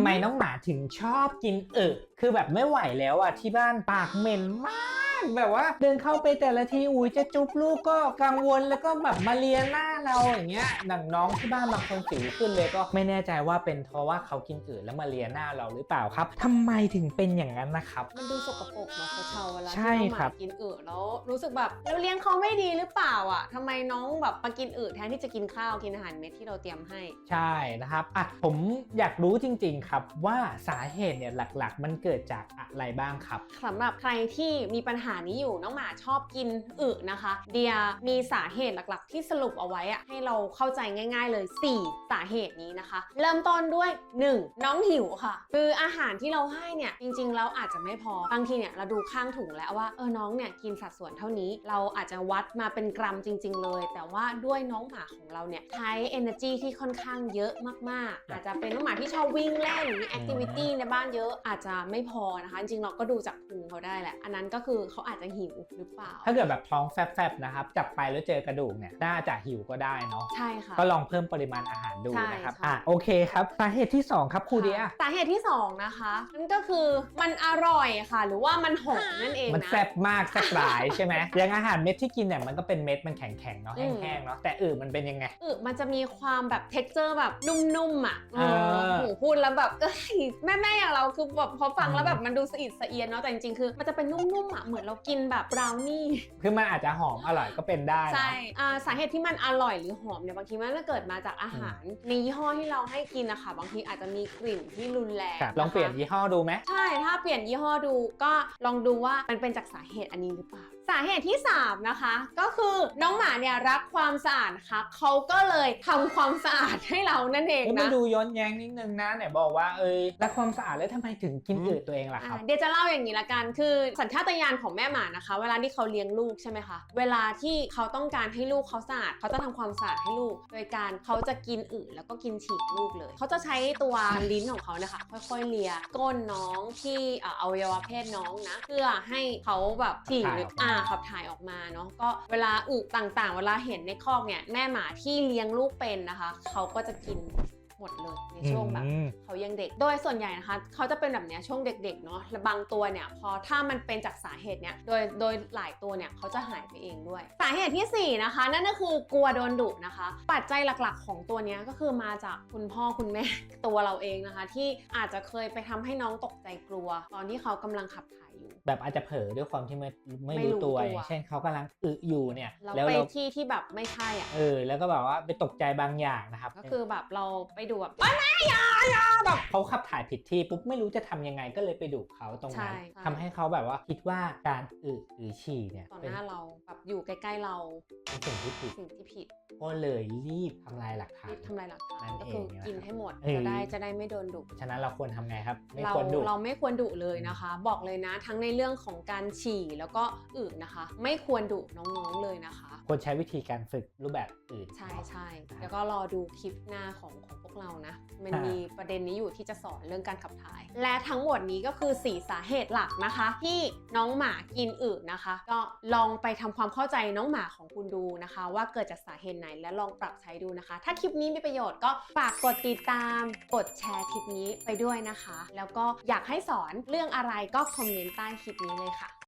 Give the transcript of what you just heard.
ำไมน้องหมาถึงชอบกินอึคือแบบไม่ไหวแล้วอะที่บ้านปากเหม็นมาก แบบว่า เดินเข้าไปแต่ละทีอุ้ยจะจุ๊บลูกก็กังวลแล้วก็แบบมาเลียหน้าเราอย่างเงี้ยหนังน้องที่บ้านบางคนสิวขึ้นเลยก็ไม่แน่ใจว่าเป็นเพราะว่าเขากินอึแล้วมาเลียหน้าเราหรือเปล่าครับทำไมถึงเป็นอย่างนั้นนะครับ มันดูสกปรกเนาะเขาเชาเวลาใช่ที่น้องหครัมาบกินอึแล้วรู้สึกแบบเราเลี้ยงเขาไม่ดีหรือเปล่าอะทำไมน้องแบบมากินอึแทนที่จะกินข้าวกินอาหารเม็ดที่เราเตรียมให้ใช่นะครับอะผมอยากรู้จริง ๆ ครับว่าสาเหตุเนี่ยหลักๆ มันเกิดจากอะไรบ้างครับสำหรับใครที่มีปัญหานี้อยู่น้องหมาชอบกินอึนะคะ เดียมีสาเหตุหลักๆ ที่สรุปเอาไว้อะให้เราเข้าใจง่าย ๆ เลย 4 สาเหตุนี้นะคะ เริ่มต้นด้วย 1. น้องหิวค่ะ คืออาหารที่เราให้เนี่ยจริงๆแล้วอาจจะไม่พอบางทีเนี่ยเราดูข้างถุงแล้วว่าเออน้องเนี่ยกินสัดส่วนเท่านี้เราอาจจะวัดมาเป็นกรัมจริง ๆ เลย แต่ว่าด้วยน้องหมาของเราเนี่ยใช้ energy ที่ค่อนข้างเยอะมากๆ อาจจะเป็นน้องหมาที่ชอบวิ่งเล่นหรือมี activity ในบ้านเยอะอาจจะไม่พอนะคะ จริงๆเราก็ดูจากพุงเขาได้แหละ อันนั้นก็คือเขาอาจจะหิวหรือเปล่า ถ้าเกิดแบบท้องแฟบๆนะครับ จับไปแล้วเจอกระดูกเนี่ยน่าจะหิวก็ได้เนาะใช่ค่ะ ก็ลองเพิ่มปริมาณอาหารดูใช่นะครับค่ะ อะโอเคครับสาเหตุที่ 2 ครับครูเดีย สาเหตุที่2นะคะนั่นก็คือมันอร่อยค่ะ หรือว่ามันหอมนั่นเองมันนะ แซ่บมากแซ่บหลายใช่ไหมอย่างอาหารเม็ดที่กินเนี่ยมันก็เป็นเม็ดมันแข็งๆเนาะอืม แห้งๆเนาะแต่อื่นมันเป็นยังไง อึมันจะมีความแบบ t e x t อร์แบบนุ่มๆอะเออเออโหพูดแล้วแบบเอ้ยแม่ๆอย่างเราคือแบบพอฟังแล้วอืมแบบมันดูสะอิดสะเอียนเนาะแต่จริงๆคือ มันจะเป็นนุ่มๆอะเหมือนเรากินแบบบราวนี่ คือมันอาจจะหอมอร่อยก็เป็นได้เนอะใช่อ่าสาเหตุที่มันอร่อยหรือหอมเนี่ยบางทีมันก็เกิดมาจากอาหาร ในยี่ห้อที่เราให้กินนะคะบางทีอาจจะมีกลิ่นที่รุนแรงครับลองเปลี่ยนนะคะยี่ห้อดูไหม ใช่ ถ้าเปลี่ยนยี่ห้อดูก็ลองดูว่ามันเป็นจากสาเหตุอันนี้หรือเปล่า สาเหตุที่ 3 นะคะ ก็คือน้องหมาเนี่ยรักความสะอาดนะคะเขาก็เลยทำความสะอาดให้เรานั่นเองเอ้ยมันนะดูย้อนแย้งนิดนึงนะเนี่ยบอกว่าเอ้ยรักความสะอาดแล้วทำไมถึงกินอืดตัวเองล่ะครับ อ่าเดี๋ยวจะเล่าอย่างนี้ละกัน คือสัญชาตญาณของแม่หมานะคะ เวลาที่เขาเลี้ยงลูกใช่ไหมคะ เวลาที่เขาต้องการให้ลูกเขาสะอาดเขาจะทำความสะอาดให้ลูก โดยการเขาจะกินอึแล้วก็กินฉี่ลูกเลย เขาจะใช้ตัวลิ้นของเขาเนี่ยค่ะค่อยๆเลียก้นน้องที่เอ่ออวัยวะเพศน้องนะ เพื่อให้เขาแบบฉี่หรือขับถ่ายออกมาอ่าขับถ่ายออกมาเนาะก็เวลาอึต่างๆ เวลาเห็นในคอกเนี่ยแม่หมาที่เลี้ยงลูกเป็นนะคะ เขาก็จะกิน หมดเลยในช่วงแบบอืมเขายังเด็ก โดยส่วนใหญ่นะคะเขาจะเป็นแบบเนี้ยช่วงเด็กๆเนาะและบางตัวเนี่ยพอถ้ามันเป็นจากสาเหตุเนี้ยโดยโดยหลายตัวเนี่ยเขาจะหายไปเองด้วย สาเหตุทีสี่ 4 นะคะ นั่นก็คือกลัวโดนดุนะคะ ปัจจัยหลักๆ ของตัวเนี้ยก็คือมาจากคุณพ่อคุณแม่ตัวเราเองนะคะ ที่อาจจะเคยไปทำให้น้องตกใจกลัว ตอนที่เขากำลังขับถ่ายอยู่ แบบอาจจะเผลอด้วยความที่ไม่ไม่ไม่รู้รู้ตัวตัวอย่างเช่นเขากำลังอึอยู่เนี่ยเราแล้วไปเราที่ที่แบบไม่ใช่อะเออแล้วก็แบบว่าไปตกใจบางอย่างนะครับก็คือแบบเราไปดูแบบแบบเขาขับถ่ายผิดที่ปุ๊บไม่รู้จะทำยังไงก็เลยไปดุเขาตรงนั้นใช่ใช่ ทำให้เขาแบบว่าคิดว่าการอึหรือฉี่เนี่ย ต่อหเป็นน้าเราแบบอยู่ใกล้ ๆเราเป็นสิ่งที่ผิดสิ่งที่ผิด ก็เลยรีบทำลายหลักฐานรีบทำลายหลักฐานนั่นก็คือเองกินให้หมดเออจะได้จะได้ไม่โดนดุฉะนั้นเราควรทำไงครับ ไม่เราควรดุ เราไม่ควรดุเลยนะคะ บอกเลยนะทั้งในเรื่องของการฉี่แล้วก็อึนะคะ ไม่ควรดุน้องๆเลยนะคะ ควรใช้วิธีการฝึกรูปแบบอื่นใช่ใช่ครับแล้วก็รอดูคลิปหน้าของของพวกเรานะ มันอ่ามี มีประเด็นนี้อยู่ที่จะสอนเรื่องการขับถ่าย และทั้งหมดนี้ก็คือ 4 สาเหตุหลักนะคะ ที่น้องหมากินอึนะคะ ก็ลองไปทำความเข้าใจน้องหมาของคุณดูนะคะว่าเกิดจากสาเหตุไหนและลองปรับใช้ดูนะคะ ถ้าคลิปนี้มีประโยชน์ก็ฝากกดติดตาม กดแชร์คลิปนี้ไปด้วยนะคะ แล้วก็อยากให้สอนเรื่องอะไรก็คอมเมนต์ใต้คลิปนี้เลยค่ะ